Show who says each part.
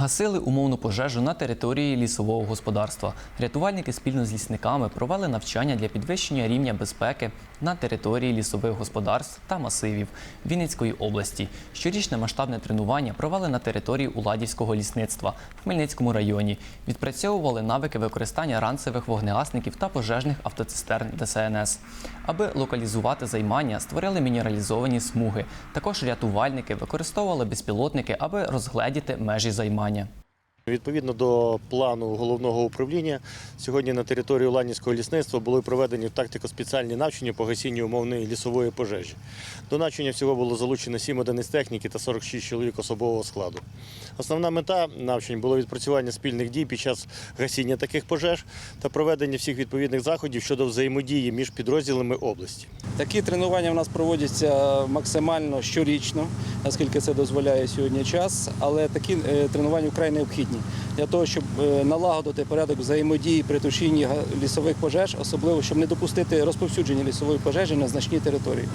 Speaker 1: Гасили умовну пожежу на території лісового господарства. Рятувальники спільно з лісниками провели навчання для підвищення рівня безпеки на території лісових господарств та масивів Вінницької області. Щорічне масштабне тренування провели на території Уладівського лісництва в Хмельницькому районі. Відпрацьовували навики використання ранцевих вогнегасників та пожежних автоцистерн ДСНС. Аби локалізувати займання, створили мінералізовані смуги. Також рятувальники використовували безпілотники, аби розгледіти межі займання.
Speaker 2: Відповідно до плану головного управління, сьогодні на території Уланівського лісництва були проведені тактико-спеціальні навчання по гасінню умовної лісової пожежі. До навчання всього було залучено 7 одиниць техніки та 46 чоловік особового складу. Основна мета навчань було відпрацювання спільних дій під час гасіння таких пожеж та проведення всіх відповідних заходів щодо взаємодії між підрозділами області.
Speaker 3: Такі тренування в нас проводяться максимально щорічно, наскільки це дозволяє сьогодні час. Але такі е, тренування вкрай необхідні для того, щоб е, налагодити порядок взаємодії при тушінні лісових пожеж, особливо щоб не допустити розповсюдження лісової пожежі на значній території.